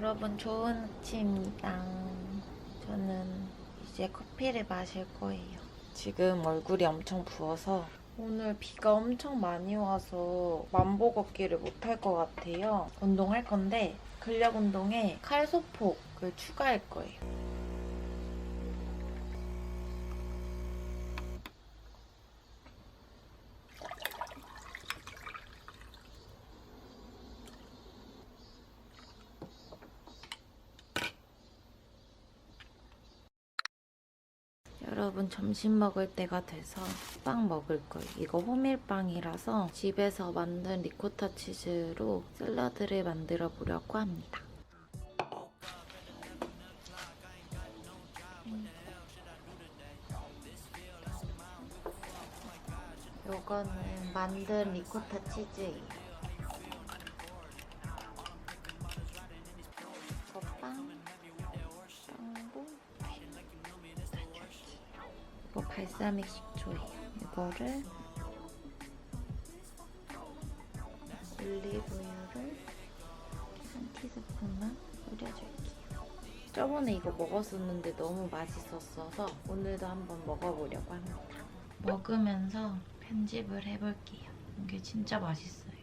여러분 좋은 아침입니다. 저는 이제 커피를 마실 거예요. 지금 얼굴이 엄청 부어서 오늘 비가 엄청 많이 와서 만보 걷기를 못 할 것 같아요. 운동할 건데 근력 운동에 칼소폭을 추가할 거예요. 점심 먹을 때가 돼서 빵 먹을 거예요. 이거 호밀빵이라서 집에서 만든 리코타 치즈로 샐러드를 만들어 보려고 합니다. 요거는 만든 리코타 치즈예요. 발사믹 식초예요. 이거를 올리브유를 한 티스푼만 뿌려줄게요. 저번에 이거 먹었었는데 너무 맛있었어서 오늘도 한번 먹어보려고 합니다. 먹으면서 편집을 해볼게요. 이게 진짜 맛있어요.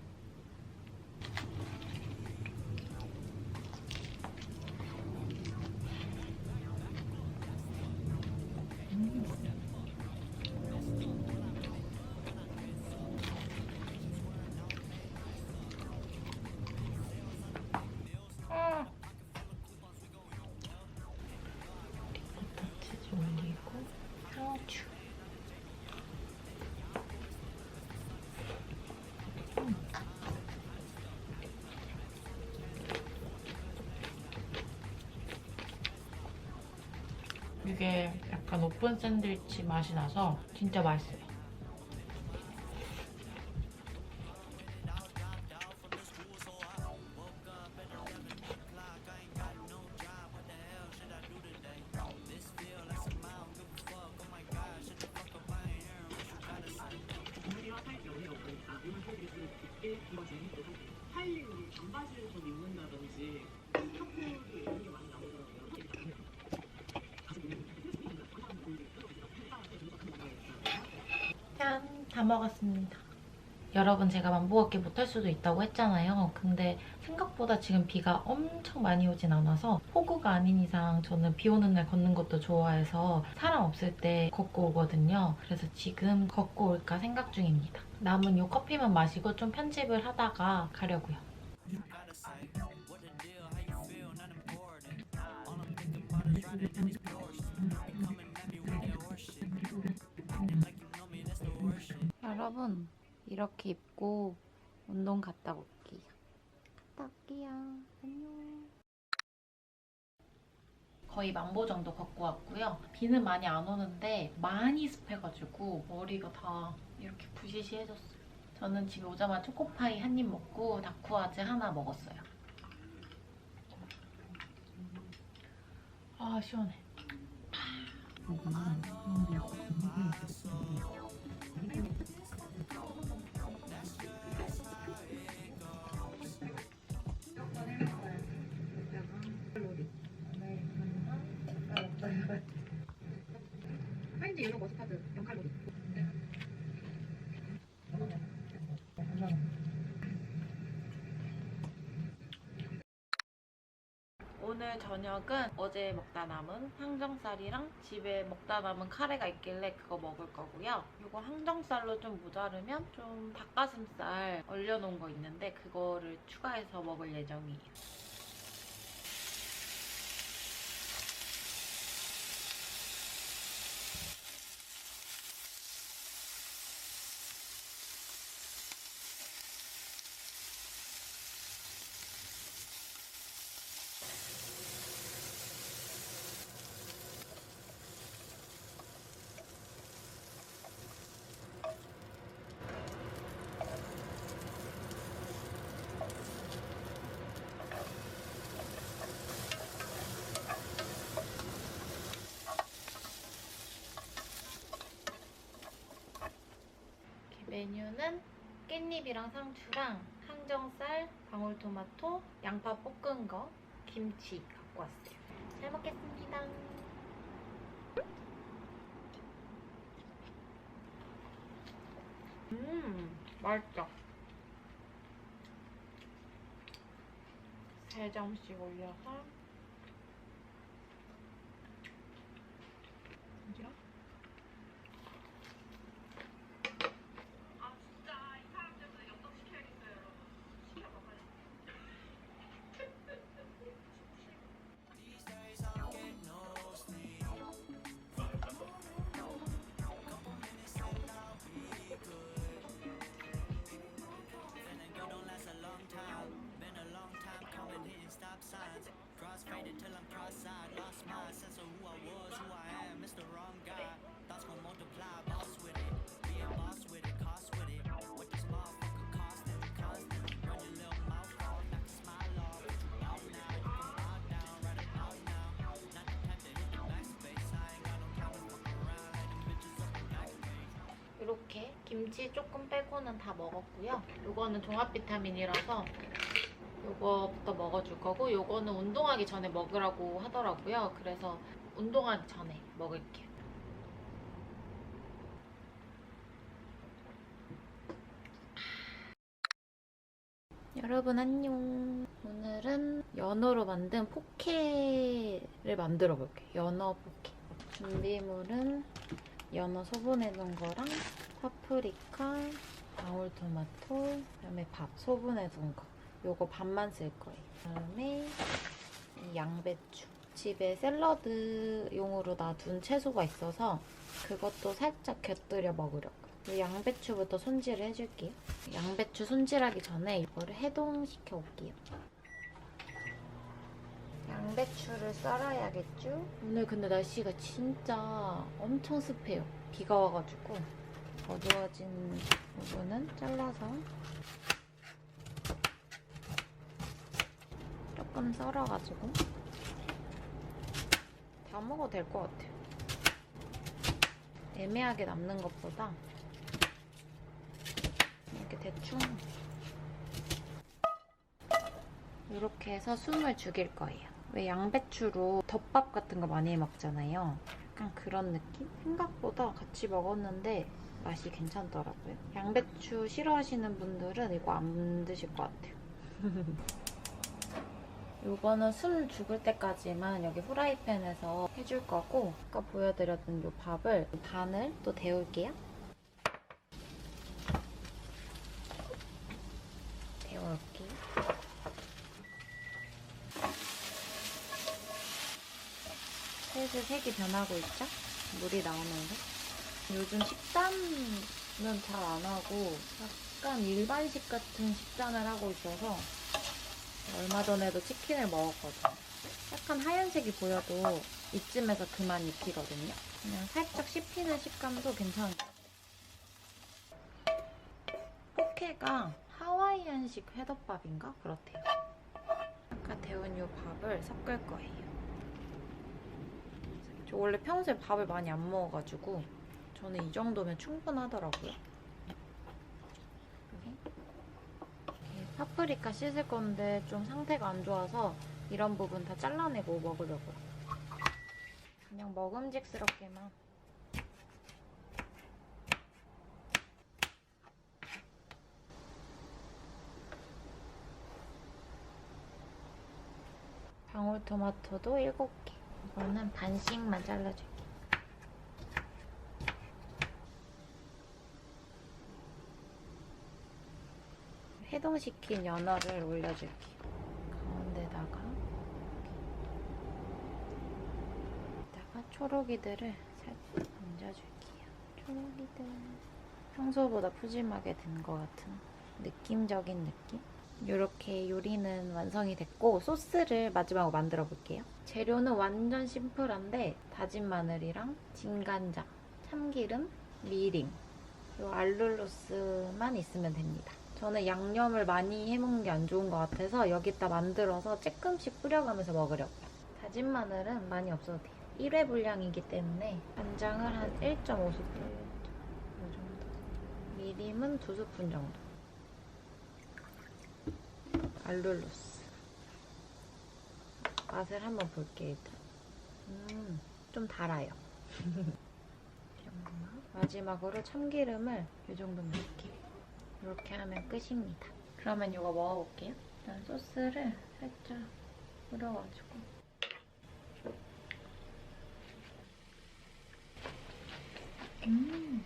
이게 약간 오픈 샌드위치 맛이 나서 진짜 맛있어요. 다 먹었습니다. 여러분 제가 만보걷기 못할 수도 있다고 했잖아요. 근데 생각보다 지금 비가 엄청 많이 오진 않아서 폭우가 아닌 이상 저는 비 오는 날 걷는 것도 좋아해서 사람 없을 때 걷고 오거든요. 그래서 지금 걷고 올까 생각 중입니다. 남은 요 커피만 마시고 좀 편집을 하다가 가려고요. 여러분 이렇게 입고 운동 갔다 올게요. 갔다 올게요. 안녕. 거의 만보 정도 걷고 왔고요. 비는 많이 안 오는데 많이 습해가지고 머리가 다 이렇게 부시시해졌어요. 저는 집에 오자마자 초코파이 한 입 먹고 다쿠아즈 하나 먹었어요. 아 시원해. 하 인 저녁은 어제 먹다 남은 항정살이랑 집에 먹다 남은 카레가 있길래 그거 먹을 거고요. 이거 항정살로 좀 모자르면 좀 닭가슴살 얼려놓은 거 있는데 그거를 추가해서 먹을 예정이에요. 메뉴는 깻잎이랑 상추랑 항정살, 방울토마토, 양파 볶은 거, 김치 갖고 왔어요. 잘 먹겠습니다. 음, 맛있다. 세 점씩 올려서 김치 조금 빼고는 다 먹었고요. 이거는 종합 비타민이라서 이거부터 먹어줄 거고 이거는 운동하기 전에 먹으라고 하더라고요. 그래서 운동하기 전에 먹을게요. 여러분 안녕. 오늘은 연어로 만든 포케를 만들어 볼게요. 연어 포케. 준비물은 연어 소분해 놓은 거랑 파프리카, 방울토마토, 그다음에 밥 소분해 둔 거. 요거 반만 쓸 거예요. 그다음에 이 양배추. 집에 샐러드용으로 놔둔 채소가 있어서 그것도 살짝 곁들여 먹으려고. 이 양배추부터 손질을 해줄게요. 양배추 손질하기 전에 이거를 해동시켜 올게요. 양배추를 썰어야겠죠? 오늘 근데 날씨가 진짜 엄청 습해요. 비가 와가지고 어두워진 부분은 잘라서 조금 썰어가지고 다 먹어도 될 것 같아요. 애매하게 남는 것보다 이렇게 대충 이렇게 해서 숨을 죽일 거예요. 왜 양배추로 덮밥 같은 거 많이 해 먹잖아요. 약간 그런 느낌? 생각보다 같이 먹었는데 맛이 괜찮더라고요. 양배추 싫어하시는 분들은 이거 안 드실 것 같아요. 이거는 숨 죽을 때까지만 여기 후라이팬에서 해줄 거고 아까 보여드렸던 이 밥을 반을 또 데울게요. 데워올게요. 슬슬 색이 변하고 있죠? 물이 나오는데. 요즘 식단은 잘 안 하고 약간 일반식 같은 식단을 하고 있어서 얼마 전에도 치킨을 먹었거든요. 약간 하얀색이 보여도 이쯤에서 그만 익히거든요. 그냥 살짝 씹히는 식감도 같아요. 포케가 하와이안식 회덮밥인가? 그렇대요. 아까 데운 이 밥을 섞을 거예요. 저 원래 평소에 밥을 많이 안 먹어가지고 저는 이 정도면 충분하더라고요. 파프리카 씻을 건데 좀 상태가 안 좋아서 이런 부분 다 잘라내고 먹으려고요. 그냥 먹음직스럽게만. 방울토마토도 7개. 이거는 반씩만 잘라줄게. 해동시킨 연어를 올려줄게요. 가운데다가 여기다가 초록이들을 살짝 얹어줄게요. 초록이들 평소보다 푸짐하게 된 것 같은 느낌적인 느낌? 이렇게 요리는 완성이 됐고 소스를 마지막으로 만들어 볼게요. 재료는 완전 심플한데 다진 마늘이랑 진간장, 참기름, 미림, 요 알룰로스만 있으면 됩니다. 저는 양념을 많이 해먹는 게 안 좋은 것 같아서 여기다 만들어서 조금씩 뿌려가면서 먹으려고요. 다진 마늘은 많이 없어도 돼요. 1회 분량이기 때문에 간장을 한 1.5스푼 이 정도. 미림은 2스푼 정도. 알룰로스. 맛을 한번 볼게요, 일단. 음, 좀 달아요. 마지막으로 참기름을 이 정도 넣을게요. 이렇게 하면 끝입니다. 그러면 이거 먹어볼게요. 일단 소스를 살짝 뿌려가지고. 음.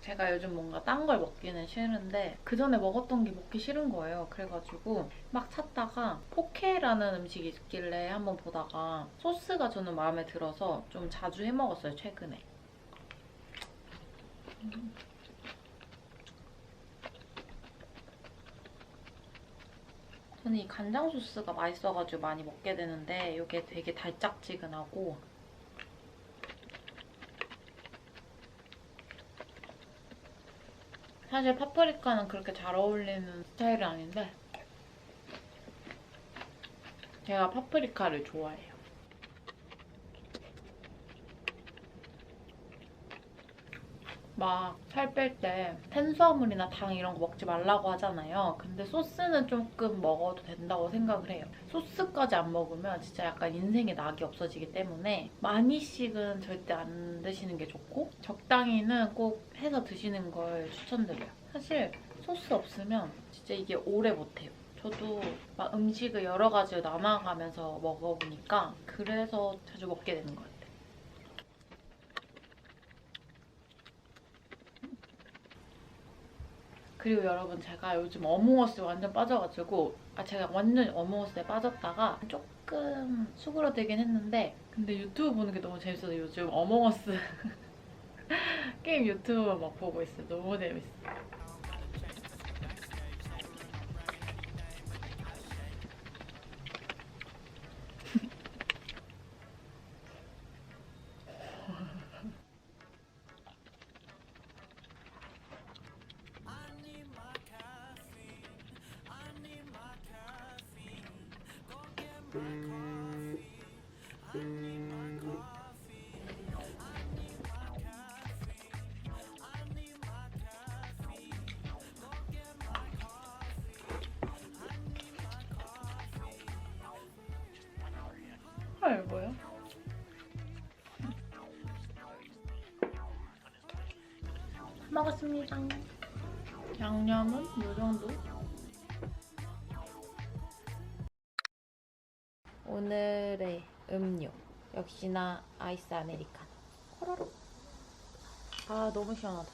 제가 요즘 뭔가 딴 걸 먹기는 싫은데 그 전에 먹었던 게 먹기 싫은 거예요. 그래가지고 막 찾다가 포케라는 음식이 있길래 한번 보다가 소스가 저는 마음에 들어서 좀 자주 해 먹었어요, 최근에. 음. 저는 이 간장 소스가 맛있어가지고 많이 먹게 되는데 이게 되게 달짝지근하고 사실 파프리카는 그렇게 잘 어울리는 스타일은 아닌데 제가 파프리카를 좋아해요. 막 살 뺄 때 탄수화물이나 당 이런 거 먹지 말라고 하잖아요. 근데 소스는 조금 먹어도 된다고 생각을 해요. 소스까지 안 먹으면 진짜 약간 인생에 낙이 없어지기 때문에 많이씩은 절대 안 드시는 게 좋고 적당히는 꼭 해서 드시는 걸 추천드려요. 사실 소스 없으면 진짜 이게 오래 못해요. 저도 막 음식을 여러 가지를 나눠가면서 먹어보니까 그래서 자주 먹게 되는 것 같아요. 그리고 여러분 제가 요즘 어몽어스에 완전 빠져가지고 아 제가 완전 어몽어스에 빠졌다가 조금 수그러들긴 했는데 근데 유튜브 보는 게 너무 재밌어서 요즘 어몽어스 게임 유튜브 막 보고 있어요. 너무 재밌어 먹었습니다. 양념은 이 정도. 오늘의 음료 역시나 아이스 아메리카노. 코로로. 아 너무 시원하다.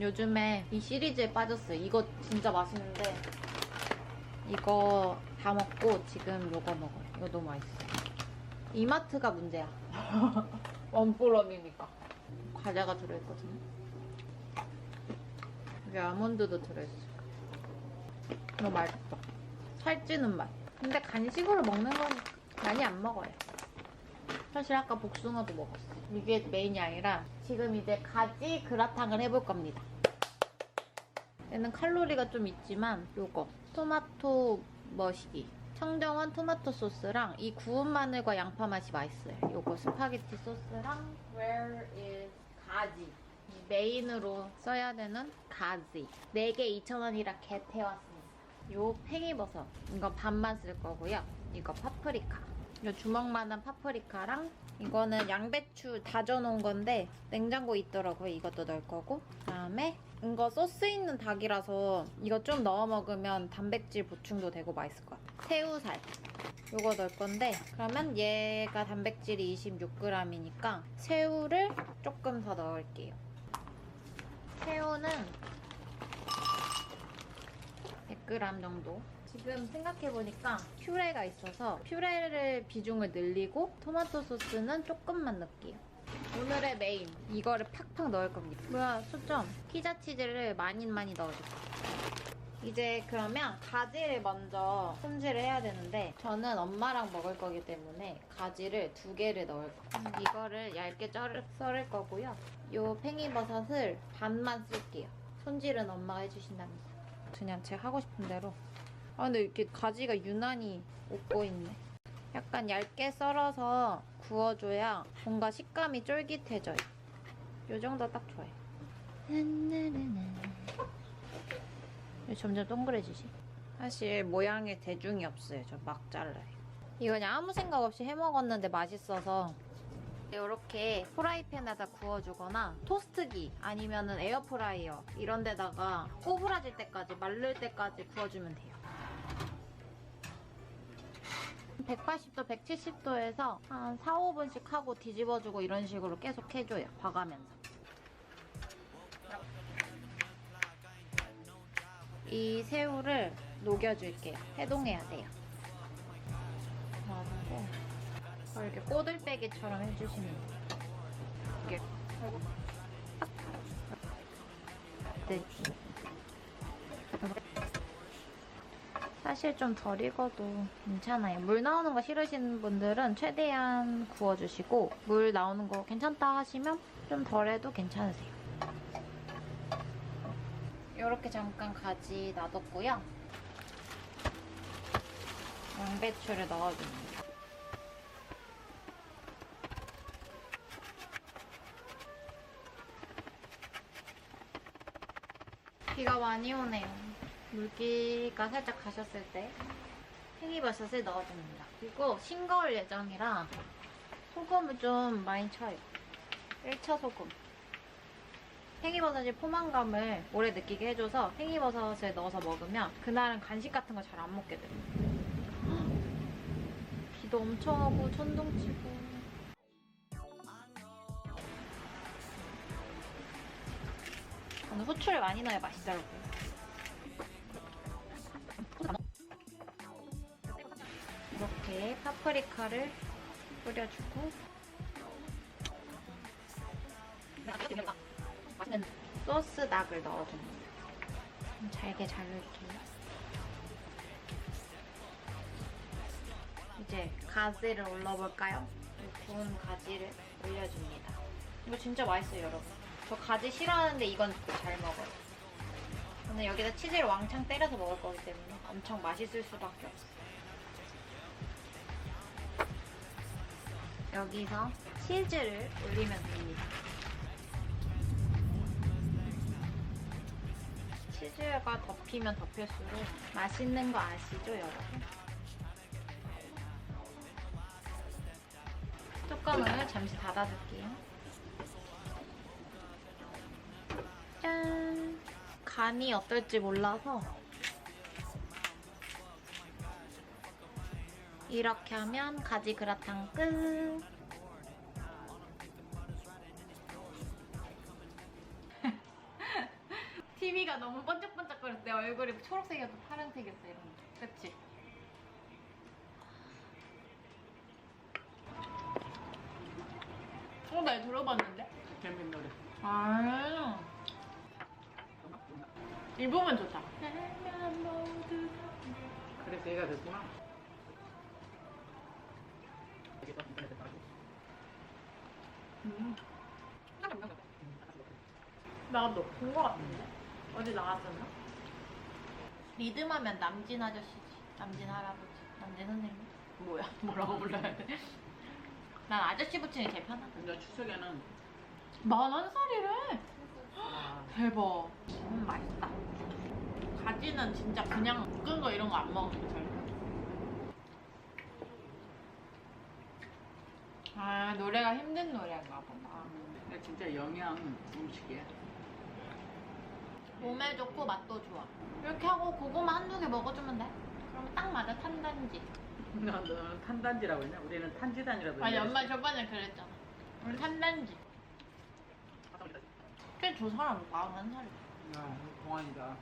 요즘에 이 시리즈에 빠졌어요. 이거 진짜 맛있는데 이거 다 먹고 지금 요거 먹어요. 이거 너무 맛있어요. 이마트가 문제야. 원뿔럼이니까. 과자가 들어있거든요. 여기 아몬드도 들어있어요. 이거 맛있어. 살찌는 맛. 근데 간식으로 먹는 건 많이 안 먹어요. 사실 아까 복숭아도 먹었어. 이게 메인이 아니라 지금 이제 가지 그라탕을 해볼 겁니다. 얘는 칼로리가 좀 있지만 요거 토마토 머시기 청정원 토마토 소스랑 이 구운 마늘과 양파 맛이 맛있어요. 요거 스파게티 소스랑 Where is 가지 이 메인으로 써야 되는 가지 4개 2,000원이라 개 태웠습니다. 요 팽이버섯 이거 반만 쓸 거고요. 이거 파프리카 요 주먹만한 파프리카랑 이거는 양배추 다져놓은 건데 냉장고에 있더라고요. 이것도 넣을 거고 그다음에 이거 소스 있는 닭이라서 이거 좀 넣어 먹으면 단백질 보충도 되고 맛있을 것 같아요. 새우살 이거 넣을 건데 그러면 얘가 단백질이 26g이니까 새우를 조금 더 넣을게요. 새우는 100g 정도. 지금 생각해보니까 퓨레가 있어서 퓨레를 비중을 늘리고 토마토 소스는 조금만 넣을게요. 오늘의 메인 이거를 팍팍 넣을 겁니다. 뭐야 초점 피자 치즈를 많이 많이 넣어줄게요. 이제 그러면 가지를 먼저 손질을 해야 되는데 저는 엄마랑 먹을 거기 때문에 가지를 두 개를 넣을 거예요. 이거를 얇게 썰을, 썰을 거고요. 요 팽이버섯을 반만 쓸게요. 손질은 엄마가 해주신답니다. 그냥 제가 하고 싶은 대로. 아 근데 이렇게 가지가 유난히 웃고 있네. 약간 얇게 썰어서 구워줘야 뭔가 식감이 쫄깃해져요. 요 정도 딱 좋아요. 왜 점점 동그래지지? 사실 모양에 대중이 없어요. 저 막 잘라요. 이거 그냥 아무 생각 없이 해 먹었는데 맛있어서 이렇게 프라이팬에다 구워주거나 토스트기 아니면은 에어프라이어 이런 데다가 꼬부라질 때까지 마를 때까지 구워주면 돼요. 180도, 170도에서 한 4, 5분씩 하고 뒤집어주고 이런 식으로 계속 해줘요. 봐가면서. 이 새우를 녹여줄게요. 해동해야 돼요. 어, 이렇게 꼬들빼기처럼 해주시면 돼요. 이렇게. 네. 사실 좀 덜 익어도 괜찮아요. 물 나오는 거 싫으신 분들은 최대한 구워주시고 물 나오는 거 괜찮다 하시면 좀 덜 해도 괜찮으세요. 이렇게 잠깐 가지 놔뒀고요. 양배추를 넣어줍니다. 비가 많이 오네요. 물기가 살짝 가셨을 때 팽이버섯을 넣어줍니다. 그리고 싱거울 예정이라 소금을 좀 많이 쳐요. 1차 소금. 팽이버섯이 포만감을 오래 느끼게 해줘서 팽이버섯을 넣어서 먹으면 그날은 간식 같은 거 잘 안 먹게 돼요. 비도 엄청 오고 천둥 치고. 저는 후추를 많이 넣어야 맛있더라고요. 이렇게 파프리카를 뿌려주고 맛있는 소스 닭을 넣어줍니다. 좀 잘게 자를게요. 이제 가지를 올려볼까요? 이 구운 가지를 올려줍니다. 이거 진짜 맛있어요, 여러분. 저 가지 싫어하는데 이건 잘 먹어요. 저는 여기다 치즈를 왕창 때려서 먹을 거기 때문에 엄청 맛있을 수밖에 없어요. 여기서 치즈를 올리면 됩니다. 치즈가 덮이면 덮일수록 맛있는 거 아시죠, 여러분? 뚜껑을 잠시 닫아줄게요. 짠! 간이 어떨지 몰라서 이렇게 하면 가지 그라탕 끝! TV가 너무. 내 얼굴이 초록색이었어, 파란색이었어, 이런 거. 그치? 어, 나 들어봤는데? 재밌는 노래. 아. 이 부분 좋다. 그래서 얘가 됐구나. 나도 본 거 같은데? 어디 나갔었나? 리듬하면 남진 아저씨지. 남진 할아버지. 남진 선생님. 뭐야? 뭐라고 불러야 돼? 난 아저씨 게 제일 편하다. 근데 추석에는 만한 살이래. 아, 대박. 음, 맛있다. 가지는 진짜 그냥 볶은 거 이런 거 안 먹으면 잘 돼. 아, 노래가 힘든 노래인가 보다. 근데 진짜 영양 음식이야. 몸에 좋고 맛도 좋아. 이렇게 하고 고구마 한두 개 먹어주면 돼. 그러면 딱 맞아, 탄단지. 너, 너는 탄단지라고 했냐? 우리는 탄지단이라고 아니? 엄마 저번에 그랬잖아. 우리 탄단지. 꽤저 사람 41살이야. 야, 공안이다.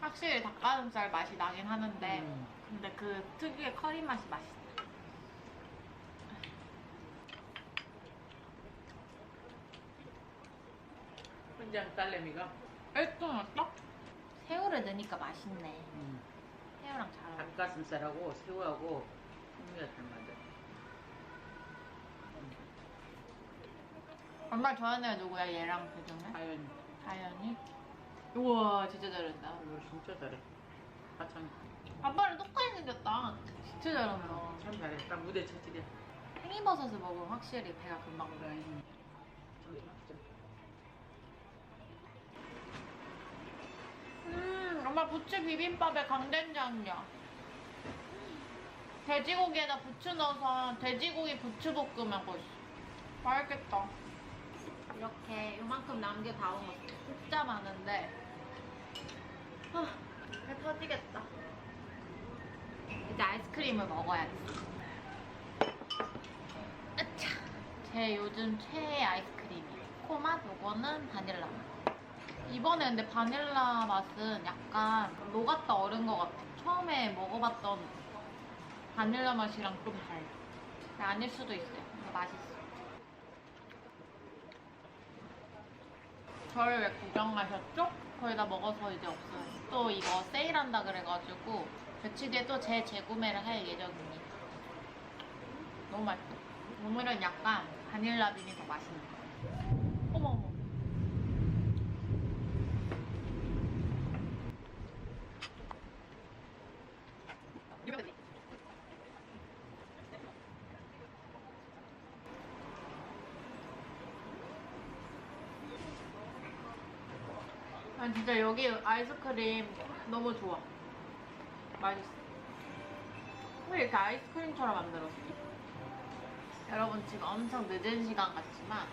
확실히 닭가슴살 맛이 나긴 하는데, 음. 근데 그 특유의 커리 맛이 맛있다. 혼자 딸내미가 1등했어? 새우를 넣으니까 맛있네. 음, 새우랑 잘 어울려. 닭가슴살하고 새우하고 풍미가 잘 맞아. 엄마 좋아하는 애가 누구야? 얘랑 그 중에? 하연, 다현이? 우와, 진짜 잘한다. 이거 진짜 잘해. 하천 아빠랑 똑같이 생겼다. 진짜 잘한다. 참 잘해. 딱 무대 처질이야. 팽이버섯을 먹으면 확실히 배가 금방 그래. 불러. 음. 참, 참. 음, 엄마 부채 비빔밥에 강된장이야. 돼지고기에다 부추 넣어서 돼지고기 부추볶음 하고 있어. 맛있겠다. 이렇게 요만큼 남겨 다 먹었어. 진짜 많은데. 아, 배 터지겠다. 이제 아이스크림을 먹어야겠어. 아차! 제 요즘 최애 아이스크림이에요. 코맛, 요거는 바닐라 맛. 이번에 근데 바닐라 맛은 약간 녹았다 얼은 것 같아. 처음에 먹어봤던 바닐라 맛이랑 좀 달라. 근데 아닐 수도 있어요. 근데 맛있어. 저를 왜 구경하셨죠? 거의 다 먹어서 이제 없어요. 또 이거 세일한다 그래가지고 며칠 뒤에 또 재재구매를 할 예정입니다. 너무 맛있다. 오늘은 약간 바닐라 빈이 더 같아요. 어머 어머. 아 진짜 여기 아이스크림 너무 좋아. 맛있어. 왜 이렇게 아이스크림처럼 만들었지? 여러분 지금 엄청 늦은 시간 같지만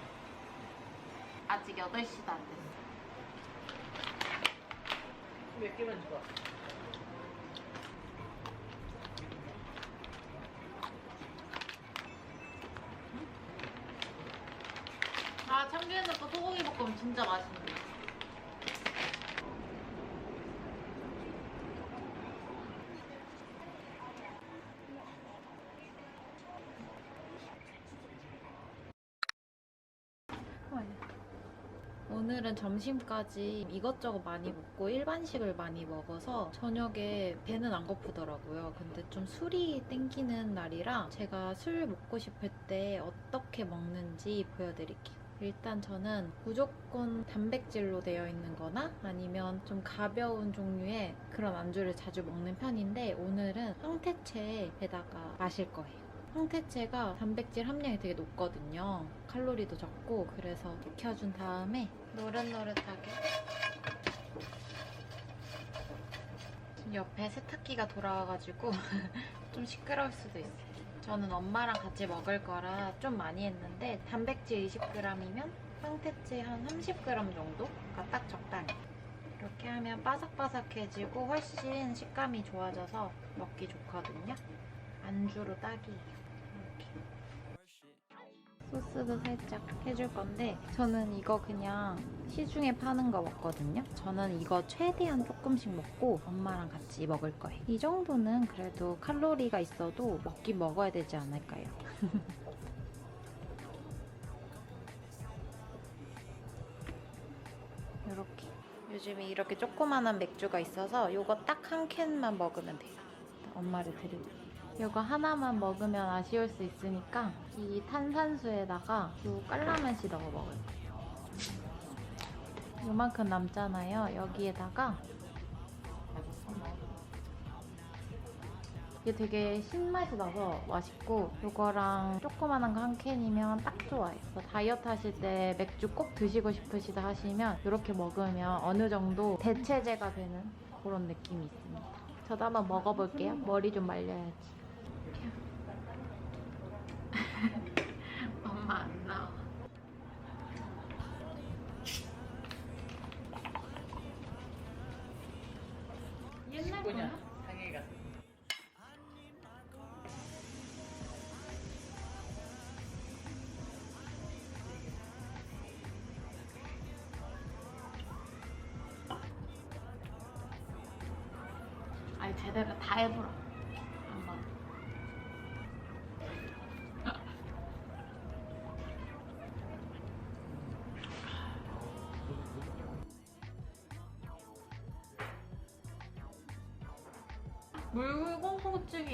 아직 8시도 안 됐어. 몇 개만 좋아. 아 참기름 넣고 소고기 볶음 진짜 맛있네. 오늘은 점심까지 이것저것 많이 먹고 일반식을 많이 먹어서 저녁에 배는 안 고프더라고요. 근데 좀 술이 땡기는 날이라 제가 술 먹고 싶을 때 어떻게 먹는지 보여드릴게요. 일단 저는 무조건 단백질로 되어 있는 거나 아니면 좀 가벼운 종류의 그런 안주를 자주 먹는 편인데 오늘은 황태채에다가 마실 거예요. 황태채가 단백질 함량이 되게 높거든요. 칼로리도 적고 그래서 익혀준 다음에 노릇노릇하게 옆에 세탁기가 돌아와가지고 좀 시끄러울 수도 있어요. 저는 엄마랑 같이 먹을 거라 좀 많이 했는데 단백질 20g이면 황태채 한 30g 정도가 딱 적당해. 이렇게 하면 바삭바삭해지고 훨씬 식감이 좋아져서 먹기 좋거든요. 안주로 딱이에요. 소스도 살짝 해줄 건데 저는 이거 그냥 시중에 파는 거 먹거든요. 저는 이거 최대한 조금씩 먹고 엄마랑 같이 먹을 거예요. 이 정도는 그래도 칼로리가 있어도 먹긴 먹어야 되지 않을까요? 이렇게. 요즘에 이렇게 조그만한 맥주가 있어서 이거 딱 한 캔만 먹으면 돼요. 엄마를 드릴게요. 이거 하나만 먹으면 아쉬울 수 있으니까 이 탄산수에다가 요 깔라맛이 넣어 먹어요. 요만큼 남잖아요. 여기에다가 이게 되게 신맛이 나서 맛있고 이거랑 조그만한 거 한 캔이면 딱 좋아요. 그래서 다이어트 하실 때 맥주 꼭 드시고 싶으시다 하시면 이렇게 먹으면 어느 정도 대체제가 되는 그런 느낌이 있습니다. 저도 한번 먹어볼게요. 머리 좀 말려야지. 엄마 안 나와. 옛날 거야? 당해가. 아니 제대로 다 해보라.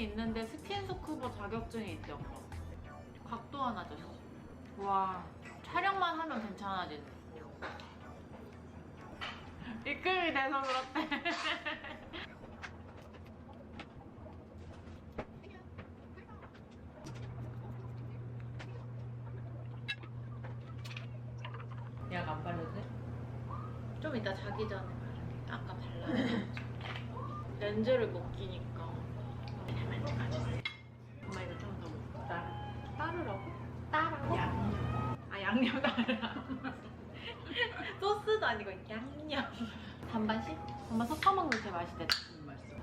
있는데 스킨스쿠버 자격증이 있죠. 각도 하나 줬어. 와 촬영만 하면 괜찮아지네. 입금이 돼서 그렇대. 약 안 바르도 돼? 좀 이따 자기 전에 바르게. 아까 발라가지고. 렌즈를 못 끼니까. 소스도 아니고 양념. 반반씩? 반반 섞어 먹는 게 제일 맛있대. 음, 맛있어.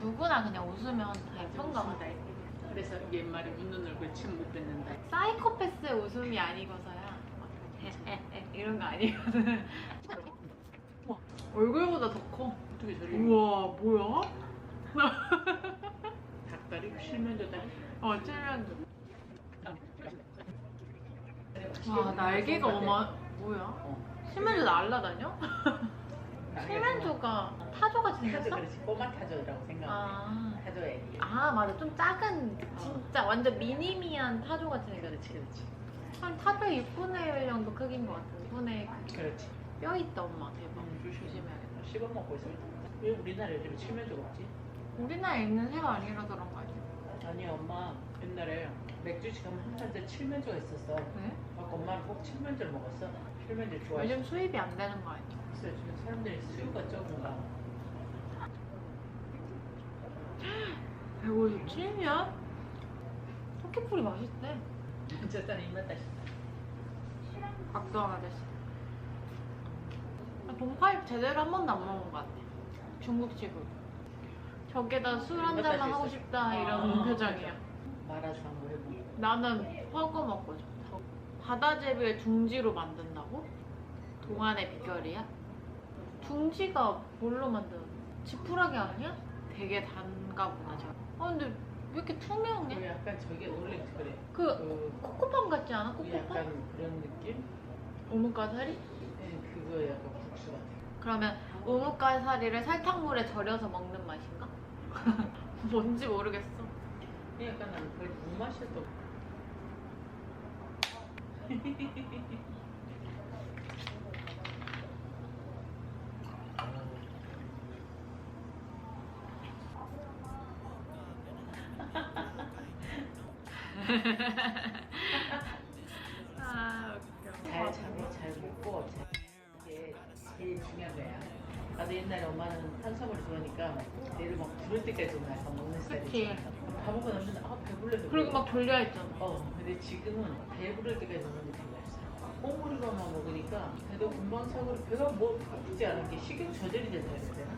누구나 그냥 웃으면 다 예쁜가 봐. 그래서 옛말에 웃는 얼굴 침 못 뱉는다. 사이코패스의 웃음이 아니고서야 이런 거 아니거든. 와 얼굴보다 더 커. 어떻게 저리? 우와 뭐야? 닭다리 실면조 다리. 어 찔면 와 날개가 어마 뭐야? 어. 실면조 날라다녀? 실면조가 타조같이 타조 생겼어? 그렇지 꼬마 타조라고 생각해. 아. 타조 애기. 아 맞아 좀 작은 진짜 완전 미니미한 타조같이 생겼지 그렇지 그렇지. 한 타조의 6분의 1 정도 크기인 것 같은 6분의 그렇지. 뼈 있다 엄마 대박 음, 조심. 조심해야겠다 씹어 먹고 있으면 왜 우리나라 요즘에 칠면조가 없지? 우리나라에 있는 새가 아니라 그런 거 아니야? 아니 엄마 옛날에 맥주집 가면 항상 저 칠면조가 있었어. 왜? 막 엄마는 꼭 칠면조를 먹었어. 칠면조 좋아해. 요즘 수입이 안 되는 거 아니야? 글쎄 요즘 사람들이 수요가 적은가. 157년? 토끼풀이 맛있대 저 사람 입맛 다시. 박도원 아저씨 나 동파육 제대로 한 번도 안 먹은 것 같아 중국식으로 저게다 술 한 잔만 하고 싶다 이런 아. 표정이야 말아서 한번 해보고. 나는 허거 먹고 싶다 바다제비를 둥지로 만든다고? 동안의 비결이야? 둥지가 뭘로 만드는 지푸라기 아니야? 되게 단가 보다 저. 아 근데 왜 이렇게 그 투명해? 약간 저게 원래 그래. 그 그, 코코팜 같지 않아? 그 코코팜? 약간 그런 느낌? 오목가사리? 네, 그거 약간 국수 같아. 그러면 오목가사리를 설탕물에 절여서 먹는 맛인가? 뭔지 모르겠어. 약간 나는 별 무맛이었던. 아 웃겨. 잘 참고 잘 먹고 잘 이게 제일 중요한 거야. 나도 옛날에 엄마는 탄수화물 좋아하니까 얘를 막 부를 때까지 좀 약간 먹는 스타일이지. 그치. 밥 먹고 나면 아 배불러서 그리고 막 졸려 했잖아. 어 근데 지금은 배부를 때까지 먹는 게 되게 맛있어. 꼬물이만 먹으니까 배도 금방 차고 배가 뭐 아프지 않은 게 식욕 조절이 된다 해야 되나?